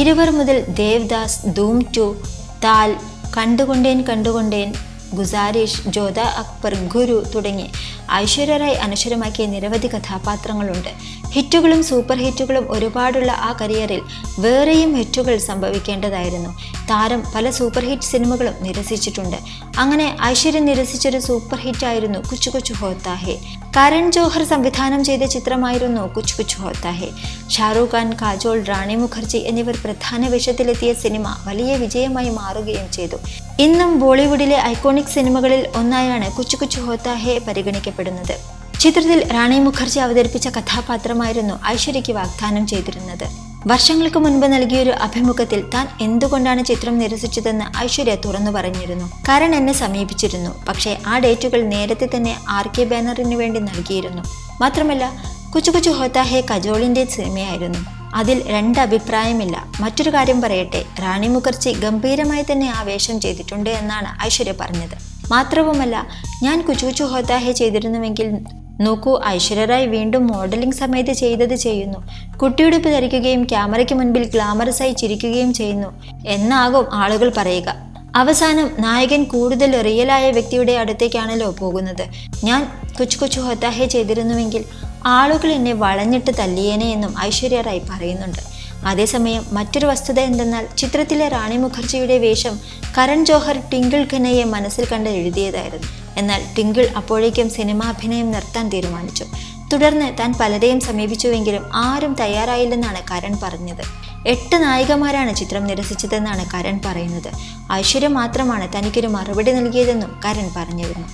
ഇരുവർ മുതൽ ദേവ്ദാസ് ധൂം ടു താൽ കണ്ടുകൊണ്ടേൻ കണ്ടുകൊണ്ടേൻ ഗുസാരിഷ് ജോത അക്ബർ ഗുരു തുടങ്ങി ഐശ്വര്യ റായ് അനശ്വരമാക്കിയ നിരവധി കഥാപാത്രങ്ങളുണ്ട്. ഹിറ്റുകളും സൂപ്പർ ഹിറ്റുകളും ഒരുപാടുള്ള ആ കരിയറിൽ വേറെയും ഹിറ്റുകൾ സംഭവിക്കേണ്ടതായിരുന്നു. താരം പല സൂപ്പർ ഹിറ്റ് സിനിമകളും നിരസിച്ചിട്ടുണ്ട്. അങ്ങനെ ഐശ്വര്യ നിരസിച്ചൊരു സൂപ്പർ ഹിറ്റായിരുന്നു കുച്ചു കുച്ചു ഹോത്താ ഹോത്താഹെ. കരൺ ജോഹർ സംവിധാനം ചെയ്ത ചിത്രമായിരുന്നു കുച്ചു കുച്ചു ഹോത്താ ഹേ ഷാറൂഖ് ഖാൻ കാജോൾ റാണി മുഖർജി എന്നിവർ പ്രധാന വേഷത്തിലെത്തിയ സിനിമ വലിയ വിജയമായി മാറുകയും ചെയ്തു. ഇന്നും ബോളിവുഡിലെ ഐക്കോണിക് സിനിമകളിൽ ഒന്നായാണ് കുച്ചു കുച്ചു ഹോത്താ ഹേ പരിഗണിക്കപ്പെടുന്നത്. ചിത്രത്തിൽ റാണി മുഖർജി അവതരിപ്പിച്ച കഥാപാത്രമായിരുന്നു ഐശ്വര്യയ്ക്ക് വാഗ്ദാനം ചെയ്തിരുന്നത്. വർഷങ്ങൾക്ക് മുൻപ് നൽകിയൊരു അഭിമുഖത്തിൽ താൻ എന്തുകൊണ്ടാണ് ചിത്രം നിരസിച്ചതെന്ന് ഐശ്വര്യ തുറന്നു പറഞ്ഞിരുന്നു. കരൺ എന്നെ സമീപിച്ചിരുന്നു. പക്ഷേ ആ ഡേറ്റുകൾ നേരത്തെ തന്നെ ആർ കെ ബാനറിന് വേണ്ടി നൽകിയിരുന്നു. മാത്രമല്ല കുച്ചു കുച്ചു ഹോത്താ ഹേ കജോളിന്റെ സിനിമയായിരുന്നു. അതിൽ രണ്ട് അഭിപ്രായമില്ല. മറ്റൊരു കാര്യം പറയട്ടെ. റാണി മുഖർജി ഗംഭീരമായി തന്നെ ആ വേഷം ചെയ്തിട്ടുണ്ട് എന്നാണ് ഐശ്വര്യ പറഞ്ഞത്. മാത്രവുമല്ല ഞാൻ കുച്ചുകുച്ചു ഹോത്താഹെ ചെയ്തിരുന്നുവെങ്കിൽ നോക്കൂ ഐശ്വര്യ റായ് വീണ്ടും മോഡലിംഗ് സമയത്ത് ചെയ്തത് ചെയ്യുന്നു. കുട്ടിയുടുപ്പ് ധരിക്കുകയും ക്യാമറയ്ക്ക് മുൻപിൽ ഗ്ലാമറസായി ചിരിക്കുകയും ചെയ്യുന്നു എന്നാകും ആളുകൾ പറയുക. അവസാനം നായകൻ കൂടുതൽ റിയലായ വ്യക്തിയുടെ അടുത്തേക്കാണല്ലോ പോകുന്നത്. ഞാൻ കൊച്ചു കൊച്ചു ഹൊത്താഹെ ചെയ്തിരുന്നുവെങ്കിൽ ആളുകൾ എന്നെ വളഞ്ഞിട്ട് തല്ലിയേനെ എന്നും ഐശ്വര്യ റായ് പറയുന്നുണ്ട്. അതേസമയം മറ്റൊരു വസ്തുത എന്തെന്നാൽ ചിത്രത്തിലെ റാണി മുഖർജിയുടെ വേഷം കരൺ ജോഹർ ടിങ്കിൾ ഖനയെ മനസ്സിൽ കണ്ട് എഴുതിയതായിരുന്നു. എന്നാൽ ടിങ്കിൾ അപ്പോഴേക്കും സിനിമാഭിനയം നിർത്താൻ തീരുമാനിച്ചു. തുടർന്ന് താൻ പലരെയും സമീപിച്ചുവെങ്കിലും ആരും തയ്യാറായില്ലെന്നാണ് കരൺ പറഞ്ഞത്. എട്ട് നായികമാരാണ് ചിത്രം നിരസിച്ചതെന്നാണ് കരൺ പറയുന്നത്. ഐശ്വര്യ മാത്രമാണ് തനിക്കൊരു മറുപടി നൽകിയതെന്നും കരൺ പറഞ്ഞിരുന്നു.